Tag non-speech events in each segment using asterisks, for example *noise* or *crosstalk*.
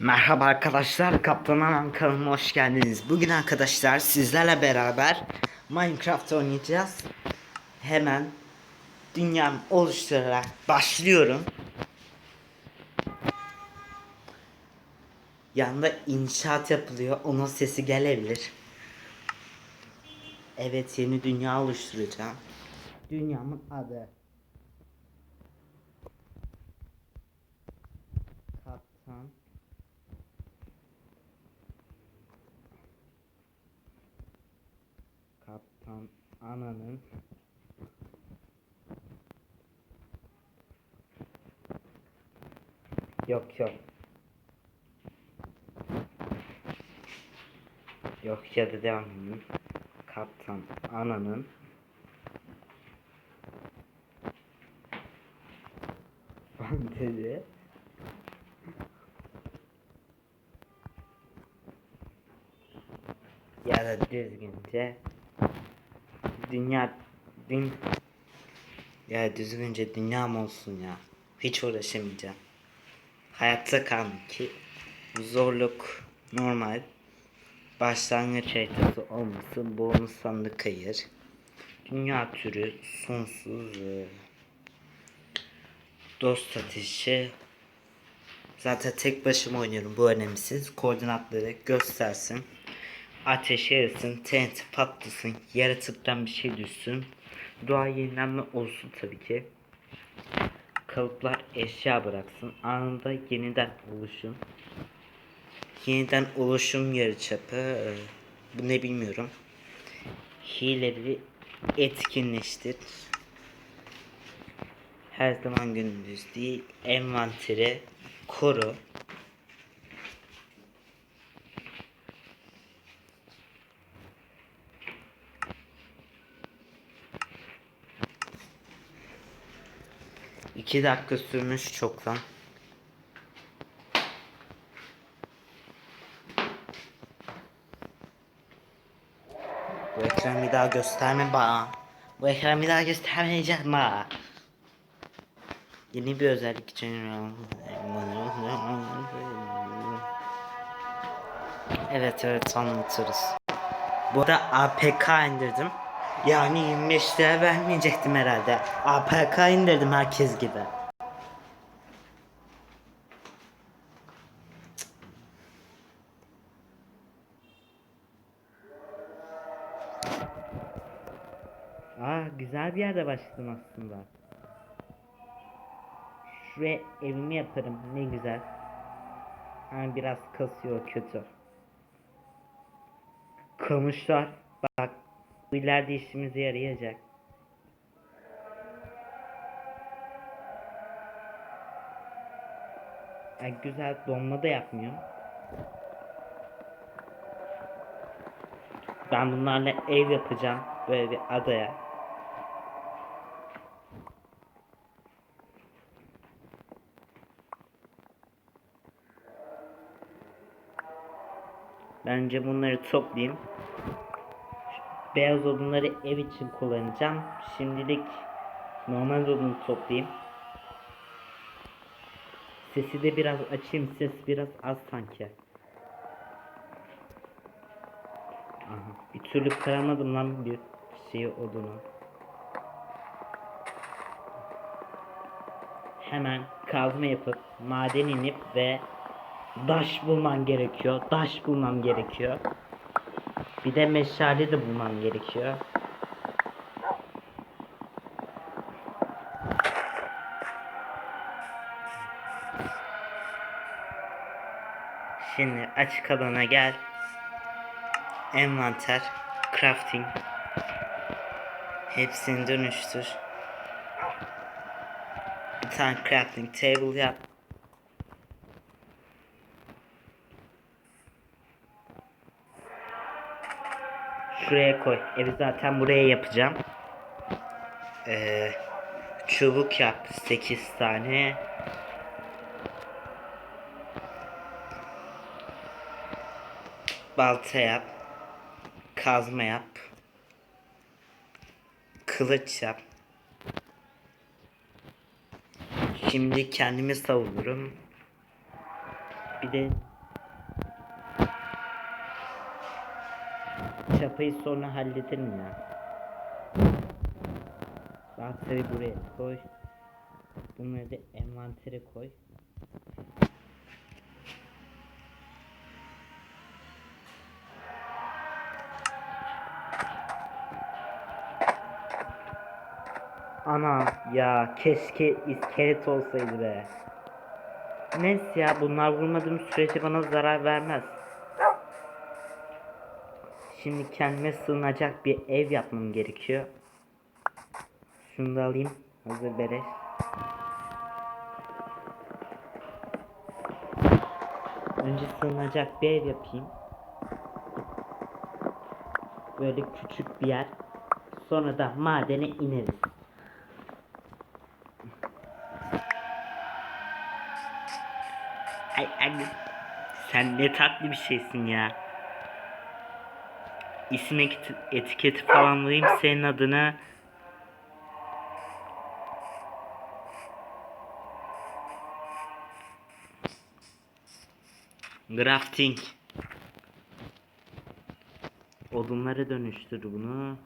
Merhaba arkadaşlar, Kaptan Anan kanalıma hoş geldiniz. Bugün arkadaşlar sizlerle beraber Minecraft oynayacağız. Hemen dünyamı oluşturarak başlıyorum. Yanında inşaat yapılıyor, onun sesi gelebilir. Evet, yeni dünya oluşturacağım. Dünyamın adı. Kaptan Kaptan Ana'nın Yok yok. Yok ya da devam edeyim. Kaptan Ana'nın Fantezi ya da düzgünce dünya dün ya düzgünce dünyam olsun ya. Hiç uğraşamayacağım. Hayatta kalmak ki zorluk normal. Başlangıç haritası olmasın bonus sandık hayır dünya türü sonsuz e, dost ateşi. Zaten tek başıma oynuyorum bu önemsiz. Koordinatları göstersin ateş yarasın, TNT patlasın, yaratıktan bir şey düşsün. Doğa yenilenme olsun tabii ki. Kalıplar eşya bıraksın. Anında yeniden oluşum. Yeniden oluşum yarıçapı. Bu ne bilmiyorum. Hileleri etkinleştir. Her zaman gündüz değil. Envanteri koru. İki dakika sürmüş çoktan. Bu ekranı bir daha gösterme bana. Bu ekranı bir daha göstermeyeceğim bana. Yeni bir özellik için. Evet evet anlatırız. Bu arada APK indirdim. Yani 25 lira vermeyecektim herhalde. APK indirdim herkes gibi. Aa güzel bir yerde başladım aslında. Şuraya evimi yaparım ne güzel. Yani biraz kasıyor kötü. Kamışlar bak bu ileride işimize yarayacak. Yani güzel donma da yapmıyor. Ben bunlarla ev yapacağım böyle bir adaya. Bence bunları toplayayım. Beyaz odunları ev için kullanacağım. Şimdilik normal odunu toplayayım. Sesi de biraz açayım. Ses biraz az sanki. Aha, bir türlü kıramadım lan bir şeyi odunu. Hemen kazma yapıp maden inip ve Daş bulman gerekiyor. Daş bulmam gerekiyor. Bir de meşale de bulmam gerekiyor. Şimdi açık alana gel. Envanter, crafting. Hepsini dönüştür. Bir tane crafting table yap. Şuraya koy. Evi zaten buraya yapacağım. Ee, çubuk yap 8 tane. Balta yap. Kazma yap. Kılıç yap. Şimdi kendimi savunurum. Bir de çapayı sonra hallederim ya. Anahtarı buraya koy. Bunları da envantere koy. Ana ya keşke iskelet olsaydı be. Neyse ya bunlar vurmadığım sürece bana zarar vermez. Şimdi kendime sığınacak bir ev yapmam gerekiyor. Şunu da alayım. Hazır beleş. Önce sığınacak bir ev yapayım. Böyle küçük bir yer. Sonra da madene ineriz. Ay anne. Sen ne tatlı bir şeysin ya. İsim eti- etiketi falan vereyim senin adına. Grafting. Odunlara dönüştür bunu.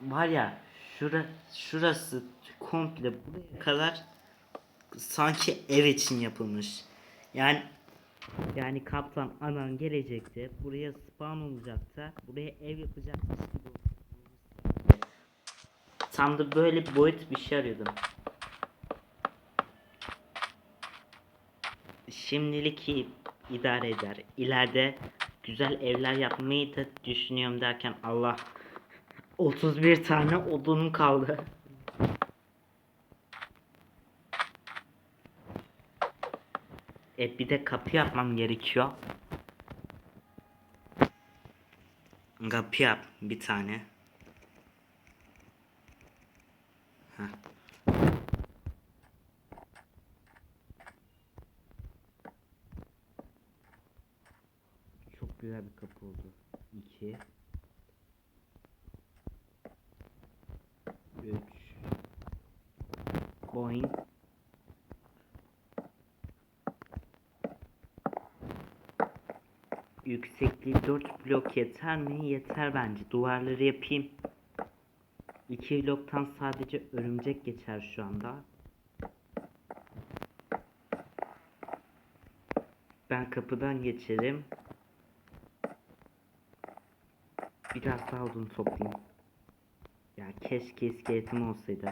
Var ya şura, şurası komple buraya kadar sanki ev için yapılmış. Yani yani kaplan anan gelecekte buraya spawn olacaktı. Buraya ev olmuş. Tam da böyle bir boyut bir şey arıyordum. Şimdilik iyi idare eder. İleride güzel evler yapmayı da düşünüyorum derken Allah 31 tane odunum kaldı. E bir de kapı yapmam gerekiyor. Kapı yap bir tane. Heh. Çok güzel bir kapı oldu. 2 3 Boing 4 blok yeter mi? Yeter bence. Duvarları yapayım. 2 bloktan sadece örümcek geçer şu anda. Ben kapıdan geçerim. Biraz daha odun toplayayım. Ya keşke iskeletim olsaydı.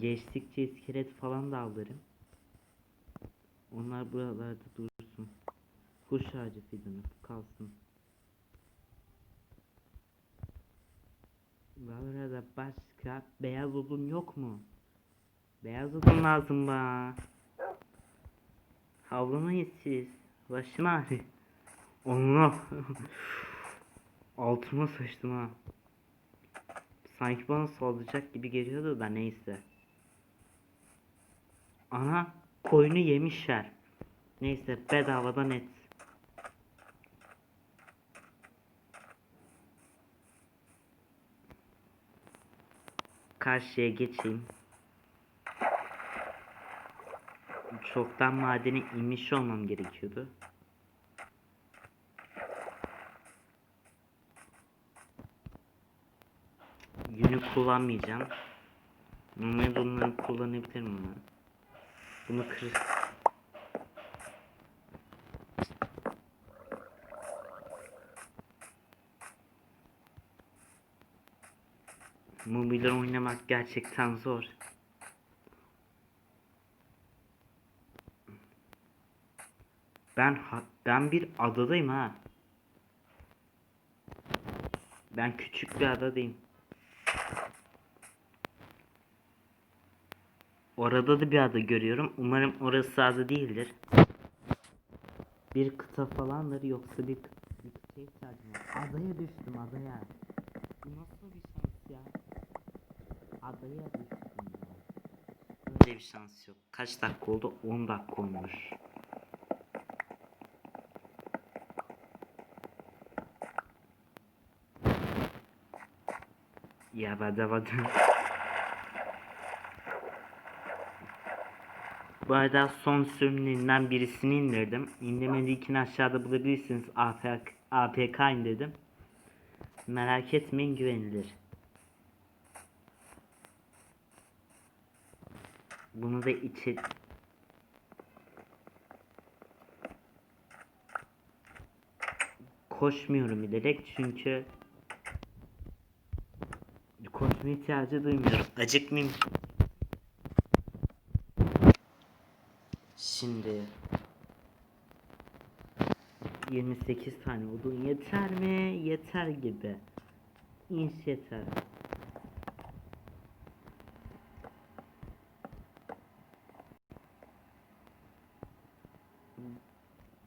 Geçtikçe iskelet falan da alırım. Onlar buralarda dursun. Kuş ağacı fidanı kalsın. Burada başka beyaz odun yok mu? Beyaz odun lazım bana. Havlamayın siz. Başım ağrıyor. Allah. *laughs* Altıma sıçtım ha. Sanki bana saldıracak gibi geliyordu da neyse. Ana koyunu yemişler. Neyse bedavadan et. Karşıya geçeyim. Çoktan madene inmiş olmam gerekiyordu. Yünü kullanmayacağım. Normalde bunları kullanabilirim ama. Bunu kır. Mobiler oynamak gerçekten zor. Ben ha- ben bir adadayım ha. Ben küçük bir adadayım. Orada da bir ada görüyorum. Umarım orası ada değildir. Bir kıta falandır yoksa bir, bir kıtaya ihtiyacım. Adaya düştüm adaya. Bu nasıl bir şans ya? Ya. Böyle bir şans yok. Kaç dakika oldu? 10 dakika olmuş. Ya bada bada. Bu arada son sürümlerinden birisini indirdim. İndirme linkini aşağıda bulabilirsiniz. APK, APK indirdim. Merak etmeyin güvenilir. Bunu da içe... Koşmuyorum bilerek çünkü koşma ihtiyacı duymuyorum. Acıkmayayım. Şimdi 28 tane odun yeter mi? Yeter gibi. İnş yeter.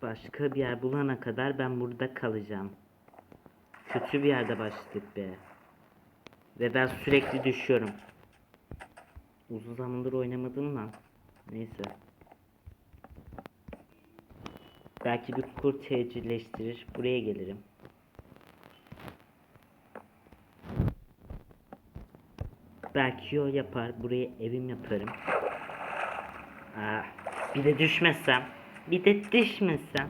Başka bir yer bulana kadar ben burada kalacağım. Kötü bir yerde başladık be. Ve ben sürekli düşüyorum. Uzun zamandır oynamadım da. Neyse. Belki bir kurt evcilleştirir. Buraya gelirim. Belki yol yapar. Buraya evim yaparım. Aa, bir de düşmezsem. Bir de düşmezsem.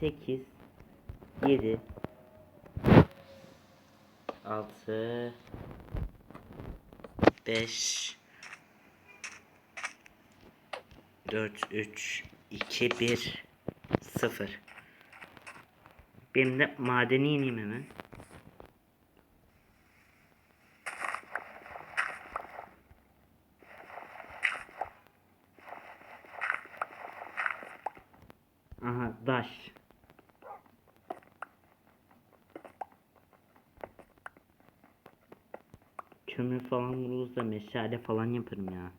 8 7 6 5 4 3 2 1 0 Benim de madeni ineyim hemen. Da meşale falan yaparım ya.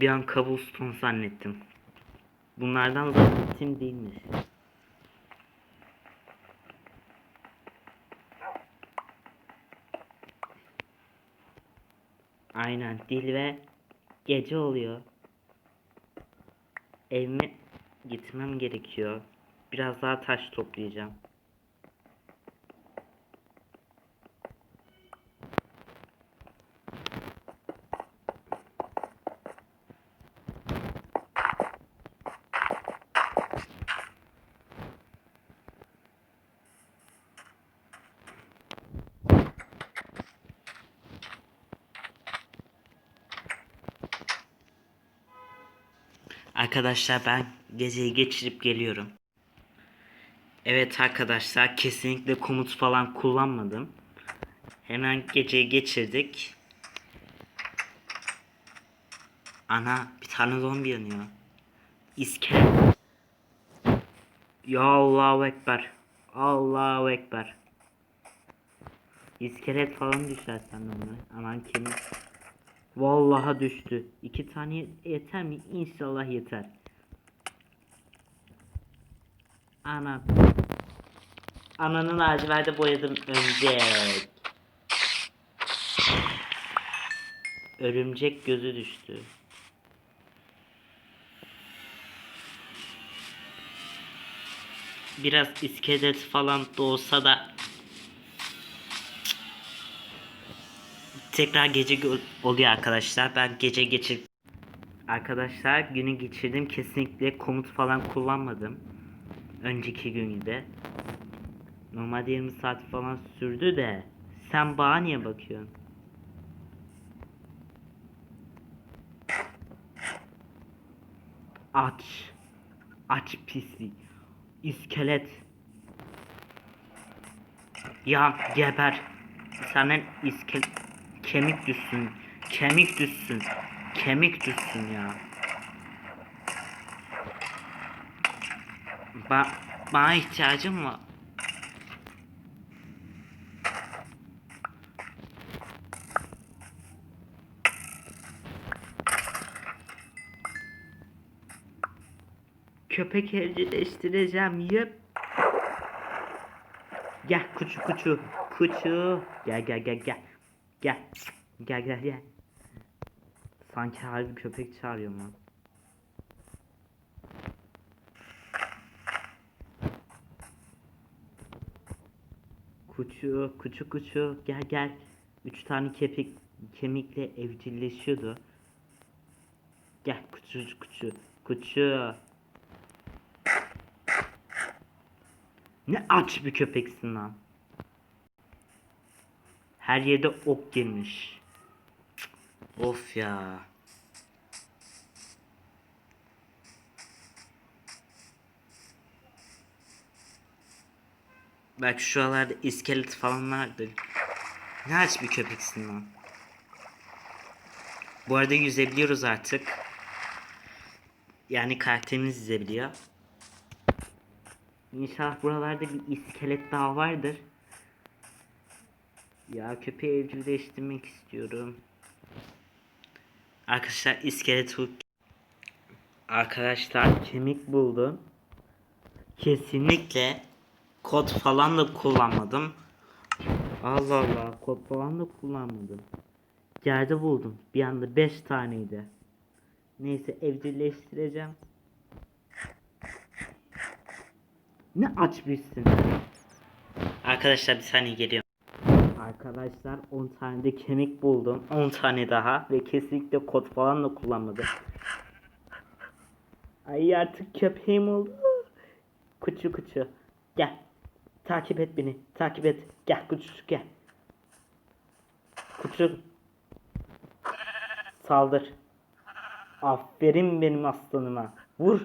Bir an cobblestone zannettim. Bunlardan zannettim değilmiş. Aynen dil ve gece oluyor. Evime gitmem gerekiyor. Biraz daha taş toplayacağım. Arkadaşlar ben geceyi geçirip geliyorum. Evet arkadaşlar kesinlikle komut falan kullanmadım. Hemen geceyi geçirdik. Ana bir tane zombi yanıyor. İskelet. Ya Allahu Ekber. Allahu Ekber. İskelet falan düşer senden ona. Aman kemik. Vallaha düştü. İki tane yeter mi? İnşallah yeter. Ana. Ananın laciverde boyadım örümcek. Örümcek gözü düştü. Biraz iskelet falan da olsa da tekrar gece oluyor arkadaşlar. Ben gece geçir Arkadaşlar günü geçirdim. Kesinlikle komut falan kullanmadım. Önceki gün gibi. Normalde 20 saat falan sürdü de sen bana niye bakıyorsun? Aç. Aç pislik. İskelet. Ya geber. Senden iskel kemik düşsün. Kemik düşsün. Kemik düşsün ya. Ba bana ihtiyacım var. Köpek evcilleştireceğim. Yep. Gel kuçu kuçu. Kuçu. Gel gel gel gel. Gel. Gel gel gel. Sanki her köpek çağırıyor lan. Kuçu, kuçu kuçu gel gel. Üç tane kepik kemikle evcilleşiyordu. Gel kuçu kuçu kuçu. Ne aç bir köpeksin lan. Her yerde ok. Cık, Of ya. Bak şuralarda iskelet falan vardır. Ne aç bir köpeksin lan. Bu arada yüzebiliyoruz artık. Yani karakterimiz yüzebiliyor. İnşallah buralarda bir iskelet daha vardır. Ya köpeği evcilleştirmek istiyorum. Arkadaşlar iskelet. Arkadaşlar kemik buldum. Kesinlikle kod falan da kullanmadım. Allah Allah kod falan da kullanmadım. Yerde buldum. Bir anda 5 taneydi. Neyse evcilleştireceğim. Ne aç birsin. Arkadaşlar bir saniye geliyorum. Arkadaşlar 10 tane de kemik buldum. 10 tane daha ve kesinlikle kod falan da kullanmadım. Ay artık köpeğim oldu. Kuçu kuçu. Gel. Takip et beni. Takip et. Gel kuçu gel. Kuçu. Saldır. Aferin benim aslanıma. Vur.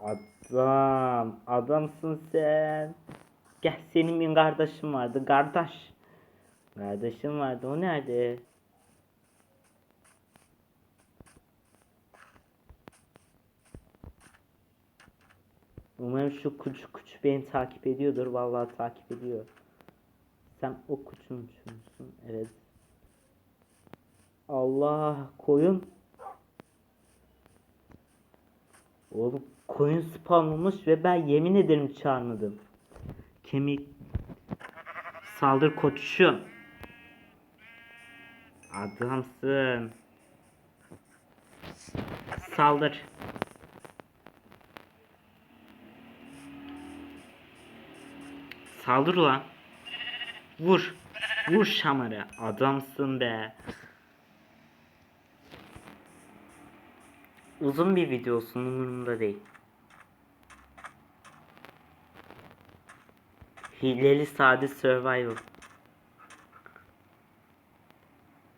Adam. Adamsın sen. Gel senin bir kardeşin vardı. Kardeş. Kardeşim vardı. O nerede? Umarım şu kuçu kuçu beni takip ediyordur. Vallahi takip ediyor. Sen o kuçun musun? Evet. Allah koyun. Oğlum koyun spawn olmuş ve ben yemin ederim çağırmadım. Kemik saldır koçuşum. Adamsın. Saldır. Saldır ulan. Vur. Vur şamarı. Adamsın be. Uzun bir videosun umurumda değil. Hileli sade survival.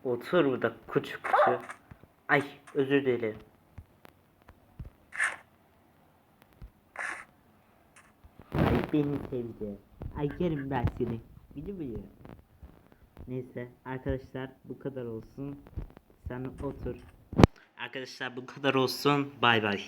Otur burada kuçu kuçu. Ay özür dilerim. Ay beni sevdi. Ay yerim ben seni. Biliyor musun? Neyse arkadaşlar bu kadar olsun. Sen otur. Arkadaşlar bu kadar olsun. Bay bay.